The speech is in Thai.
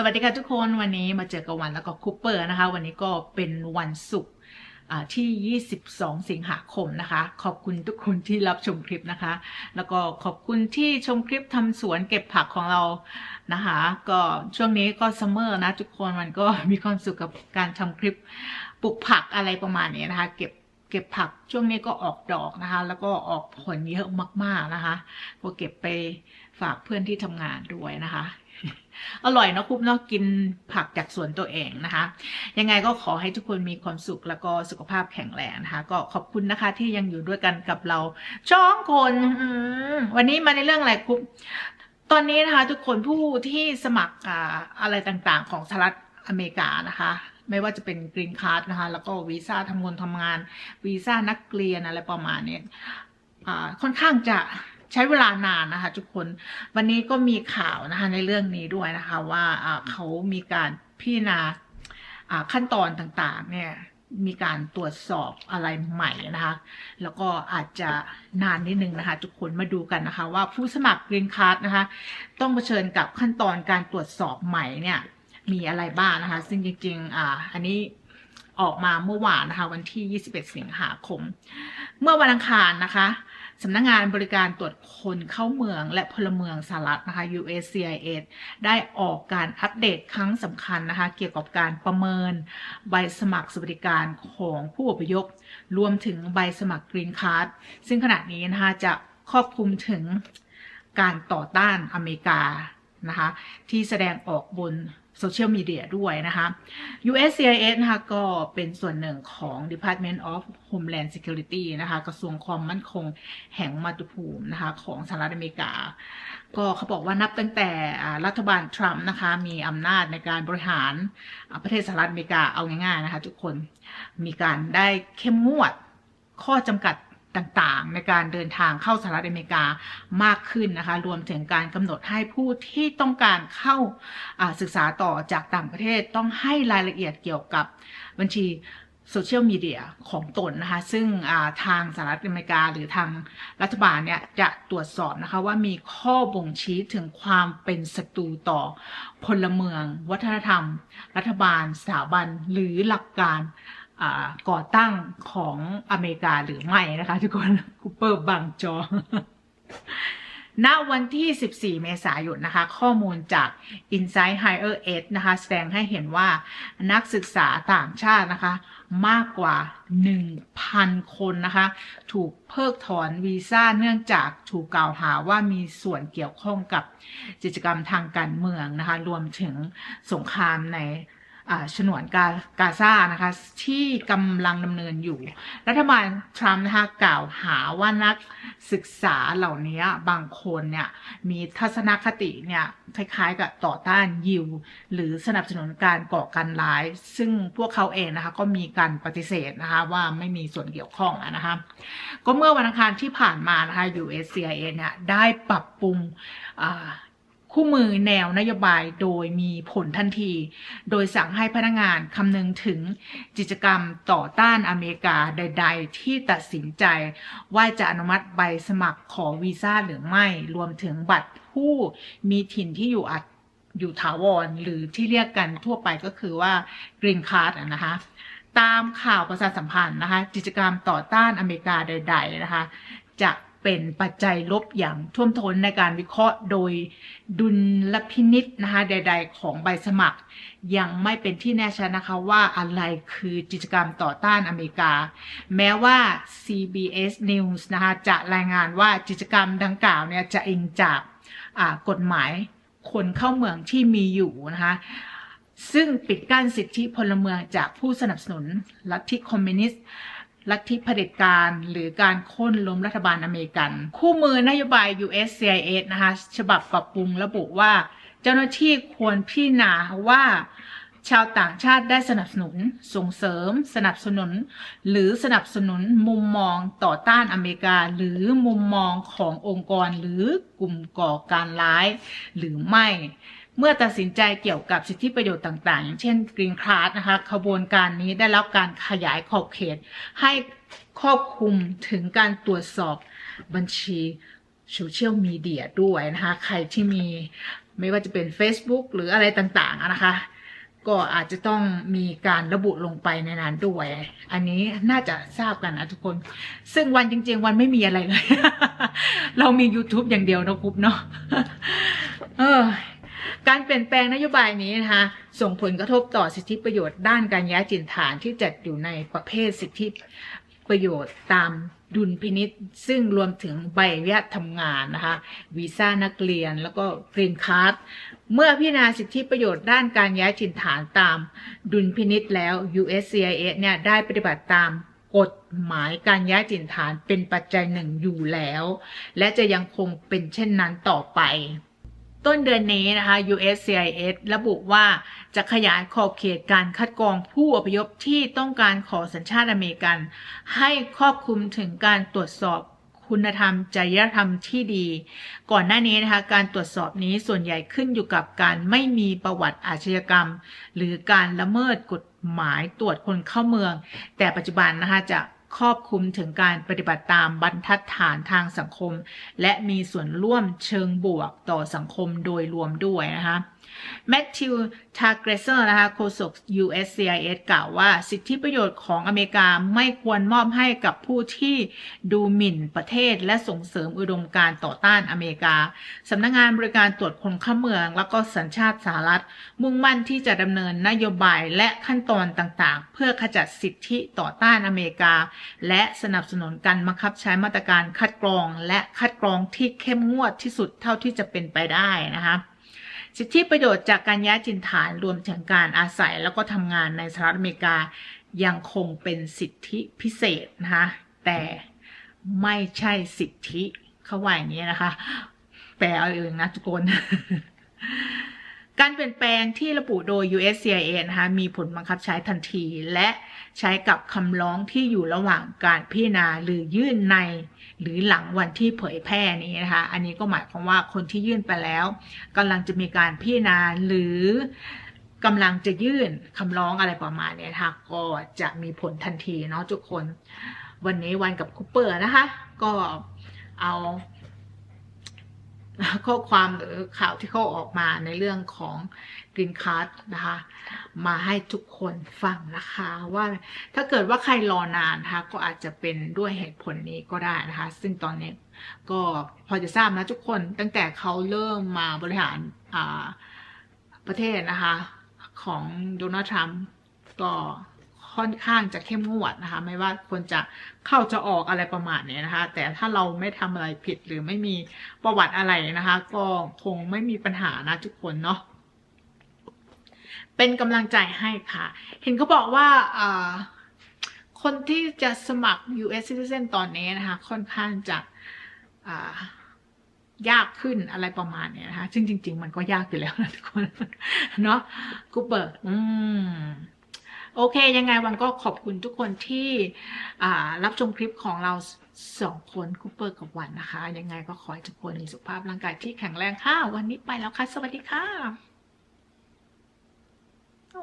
สวัสดีค่ะทุกคนวันนี้มาเจอกับวันแล้วก็คูเปอร์นะคะ วันนี้ก็เป็นวันศุกร์ที่ 22 สิงหาคมนะคะ ขอบคุณทุกคนที่รับชมคลิปนะคะ แล้วก็ขอบคุณที่ชมคลิปทำสวนเก็บผักของเรานะคะ ก็ช่วงนี้ก็ซัมเมอร์นะทุกคนมันก็มีความสุขกับการทำคลิปปลูกผักอะไรประมาณนี้นะคะ เก็บเก็บผักช่วงนี้ก็ออกดอกนะคะ แล้วก็ออกผลเยอะมากๆนะคะก็เก็บไปฝากเพื่อนที่ทำงานด้วยนะคะ อร่อยเนอะคุปเนาะกินผักจากสวนตัวเองนะคะ ยังไงก็ขอให้ทุกคนมีความสุขแล้วก็สุขภาพแข็งแรงนะคะ ก็ขอบคุณนะคะที่ยังอยู่ด้วยกันกับเราช่องคนวันนี้มาในเรื่องอะไรคุปตอนนี้นะคะ ทุกคนผู้ที่สมัครอะไรต่างๆ ของสหรัฐอเมริกานะคะไม่ว่าจะเป็นกรีนคาร์ดนะคะ แล้วก็วีซ่าทำงานทำงาน วีซ่านักเรียนอะไรประมาณนี้ค่อนข้างจะ ใช้เวลานานนะคะ ทุกคน วันนี้ก็มีข่าวนะคะ ในเรื่องนี้ด้วยนะคะ ว่าเขามีการพิจารณาอ่าขั้นตอนต่างๆ เนี่ยมีการตรวจสอบอะไรใหม่นะคะ แล้วก็อาจจะนานนิดนึงนะคะ ทุกคนมาดูกันนะคะ ว่าผู้สมัครกรีนคาร์ดนะคะ ต้องเผชิญกับขั้นตอนการตรวจสอบใหม่เนี่ยมีอะไรบ้างนะคะ ซึ่งจริงๆ อ่า อันนี้ออกมาเมื่อวานนะคะ วันที่ 21 สิงหาคม เมื่อวันอังคารนะคะ สำนักงงานบริการตรวจคนเข้าเมืองและพลเมืองสหรัฐนะคะ USCIS ได้ออกการอัปเดตครั้งสำคัญนะคะ เกี่ยวกับการประเมินใบสมัครสวัสดิการของผู้อพยพ รวมถึงใบสมัครกรีนคาร์ดซึ่งขณะนี้นะคะจะครอบคลุมถึงการต่อต้านอเมริกานะคะที่แสดงออกบน โซเชียลมีเดียด้วยนะคะ USCIS นะคะก็เป็นส่วนหนึ่งของ Department of Homeland Security นะคะกระทรวงความมั่นคงแห่งมาตุภูมินะคะของสหรัฐอเมริกา ก็เขาบอกว่านับตั้งแต่รัฐบาลทรัมป์นะคะมีอำนาจในการบริหารประเทศสหรัฐอเมริกาเอาง่ายๆนะคะทุกคนมีการได้เข้มงวดข้อจำกัด ต่างๆ ในการเดินทางเข้าสหรัฐอเมริกามากขึ้นนะคะ รวมถึงการกำหนดให้ผู้ที่ต้องการเข้าศึกษาต่อจากต่างประเทศต้องให้รายละเอียดเกี่ยวกับบัญชีโซเชียลมีเดียของตนนะคะ ซึ่งาทางสหรัฐอเมริกาหรือทางรัฐบาลเนี่ยจะตรวจสอบนะคะว่ามีข้อบ่งชี้ถึงความเป็นศัตรูต่อพลเมือง วัฒนธรรม รัฐบาลสถาบันหรือหลักการ ก่อตั้งของอเมริกาหรือไม่นะคะ ทุกคนคูเปอร์บังจอณวันที่ 14 เมษายนนะคะ ข้อมูลจาก Insight Higher Ed นะคะ แสดงให้เห็นว่านักศึกษาต่างชาตินะคะ มากกว่า 1,000 คนนะคะ ถูกเพิกถอนวีซ่าเนื่องจากถูกกล่าวหาว่ามีส่วนเกี่ยวข้องกับกิจกรรมทางการเมืองนะคะ รวมถึงสงครามใน ฉนวนกากาซานะคะที่กำลังดำเนินอยู่ รัฐบาลทรัมป์นะคะกล่าวหาว่านักศึกษาเหล่านี้บางคนเนี่ยมีทัศนคติเนี่ยคล้ายๆกับต่อต้านยิว หรือสนับสนุนการก่อการร้าย ซึ่งพวกเขาเองนะคะก็มีการปฏิเสธนะคะว่าไม่มีส่วนเกี่ยวข้องนะคะก็เมื่อวันอังคารที่ผ่านมานะคะ USCIS เนี่ยได้ปรับปรุง คู่มือแนวนโยบายโดยมีผลทันที โดยสั่งให้พนักงานคำนึงถึงกิจกรรมต่อต้านอเมริกาใด ๆ ที่ตัดสินใจ ว่าจะอนุมัติใบสมัครขอวีซ่าหรือไม่ รวมถึงบัตรผู้มีถิ่นที่อยู่อัดอยู่ถาวร หรือที่เรียกกันทั่วไปก็คือว่า Green Card อะนะคะตามข่าวประชาสัมพันธ์นะคะกิจกรรมต่อต้านอเมริกาใด ๆ นะคะจะ เป็นปัจจัยลบอย่างท่วมท้นในการวิเคราะห์โดยดุลพินิษนะคะใด ๆ ของใบสมัคร ยังไม่เป็นที่แน่ชัดนะคะว่าอะไรคือกิจกรรมต่อต้านอเมริกา แม้ว่า CBS News นะคะจะรายงานว่ากิจกรรมดังกล่าวเนี่ยจะอิงจากกฎหมายคนเข้าเมืองที่มีอยู่นะคะซึ่งปิดกั้นสิทธิพลเมืองจากผู้สนับสนุนลัทธิคอมมิวนิสต์ ลัทธิเผด็จการหรือการค่นล้มรัฐบาลอเมริกัน คู่มือนโยบาย USCIS นะคะฉบับปรับปรุงระบุว่า เจ้าหน้าที่ควรพิจารณาว่าชาวต่างชาติได้สนับสนุนส่งเสริม สนับสนุน หรือสนับสนุนมุมมองต่อต้านอเมริกา หรือมุมมองขององค์กรหรือกลุ่มก่อการร้าย หรือไม่ เมื่อตัดสินใจเกี่ยวกับสิทธิประโยชน์ต่างๆ อย่างเช่น Green Card นะคะขบวนการนี้ได้รับการขยายขอบเขต ให้ครอบคลุมถึงการตรวจสอบบัญชีโซเชียลมีเดียด้วยนะคะใครที่มีไม่ว่าจะเป็น Facebook หรืออะไรต่างๆนะคะก็อาจจะต้องมีการระบุลงไปในนั้นด้วย อันนี้น่าจะทราบกันนะทุกคน ซึ่งวันจริง ๆ วันไม่มีอะไรเลย เรามี YouTube อย่างเดียวนะกรุ๊ปเนาะเออ การเปลี่ยนแปลงนโยบายนี้นะคะส่งผลกระทบต่อสิทธิประโยชน์ด้านการย้ายถิ่นฐานที่จัดอยู่ในประเภทสิทธิประโยชน์ตามดุลพินิษซึ่งรวมถึงใบอนุญาตทำงานนะคะวีซ่านักเรียนแล้วก็กรีนคาร์ดเมื่อพิจารณาสิทธิประโยชน์ด้านการย้ายถิ่นฐานตามดุลพินิษแล้ว USCIS เนี่ยได้ปฏิบัติตามกฎหมายการย้ายถิ่นฐานเป็นปัจจัยหนึ่งอยู่แล้ว และจะยังคงเป็นเช่นนั้นต่อไป ต้นเดือนนี้นะคะ USCIS ระบุว่าจะขยายขอบเขตการคัดกรองผู้อพยพที่ต้องการขอสัญชาติอเมริกัน ให้ครอบคลุมถึงการตรวจสอบคุณธรรมจริยธรรมที่ดี ก่อนหน้านี้นะคะ การตรวจสอบนี้ส่วนใหญ่ขึ้นอยู่กับการไม่มีประวัติอาชญากรรม หรือการละเมิดกฎหมายตรวจคนเข้าเมือง แต่ปัจจุบันนะคะจะ ครอบคลุมถึงการปฏิบัติตามบรรทัดฐานทางสังคม และมีส่วนร่วมเชิงบวกต่อสังคมโดยรวมด้วยนะคะ แมทธิว ทาเกรเซอร์นะคะโฆษก USCIS กล่าวว่า สิทธิประโยชน์ของอเมริกาไม่ควรมอบให้กับผู้ที่ดูหมิ่นประเทศ และส่งเสริมอุดมการณ์ต่อต้านอเมริกา สำนักงงานบริการตรวจคนเข้าเมือง แล้วก็สัญชาติสหรัฐ มุ่งมั่นที่จะดำเนินนโยบายและขั้นตอนต่างๆ เพื่อขจัดสิทธิต่อต้านอเมริกา และสนับสนุนการบังคับใช้มาตรการคัดกรอง และคัดกรองที่เข้มงวดที่สุดเท่าที่จะเป็นไปได้นะคะ สิทธิประโยชน์จากการย้ายถิ่นฐานรวมถึงการอาศัยแล้วก็ทำงานในสหรัฐอเมริกายังคงเป็นสิทธิพิเศษนะคะแต่ไม่ใช่สิทธิเขาว่าอย่างนี้นะคะแปลเอาเองนะทุกคน การเปลี่ยนแปลงที่ระบุโดย USCIS นะคะมีผลบังคับใช้ทันที และใช้กับคำร้องที่อยู่ระหว่างการพิจารณาหรือยื่นใน หรือหลังวันที่เผยแพร่นี้นะคะ อันนี้ก็หมายความว่าคนที่ยื่นไปแล้วกำลังจะมีการพิจารณาหรือกำลังจะยื่นคำร้องอะไรประมาณนี้นะคะก็จะมีผลทันทีเนาะทุกคน วันนี้วันกับคูเปอร์นะคะ ก็เอา ข้อความหรือข่าวที่เขาออกมาในเรื่องของ Green Card นะคะ มาให้ทุกคนฟังนะคะว่าถ้าเกิดว่าใครรอนานนะคะก็อาจจะเป็นด้วยเหตุผลนี้ก็ได้นะคะ ซึ่งตอนนี้ก็พอจะทราบนะทุกคนตั้งแต่เขาเริ่มมาบริหารประเทศนะคะ ของโดนัลด์ทรัมป์ก็ ค่อนข้างจะเข้มงวดนะคะ ไม่ว่าคนจะเข้าจะออกอะไรประมาณนี้นะคะ แต่ถ้าเราไม่ทำอะไรผิดหรือไม่มีประวัติอะไรนะคะ ก็คงไม่มีปัญหานะทุกคนเนาะเป็นกำลังใจให้ค่ะ เห็นเขาบอกว่าคนที่จะสมัคร US Citizen ตอนนี้นะคะ ค่อนข้างจะยากขึ้นอะไรประมาณเนี้ยนะคะ ซึ่งจริง ๆ มันก็ยากอยู่แล้วนะทุกคน เนาะกูเปิดอืม โอเค ยังไงวันก็ขอบคุณทุกคนที่รับชมคลิปของเราสองคนคูเปอร์กับวันนะคะ ยังไงก็ขอให้ทุกคนมีสุขภาพร่างกายที่แข็งแรงค่ะ วันนี้ไปแล้วค่ะ สวัสดีค่ะ โอ้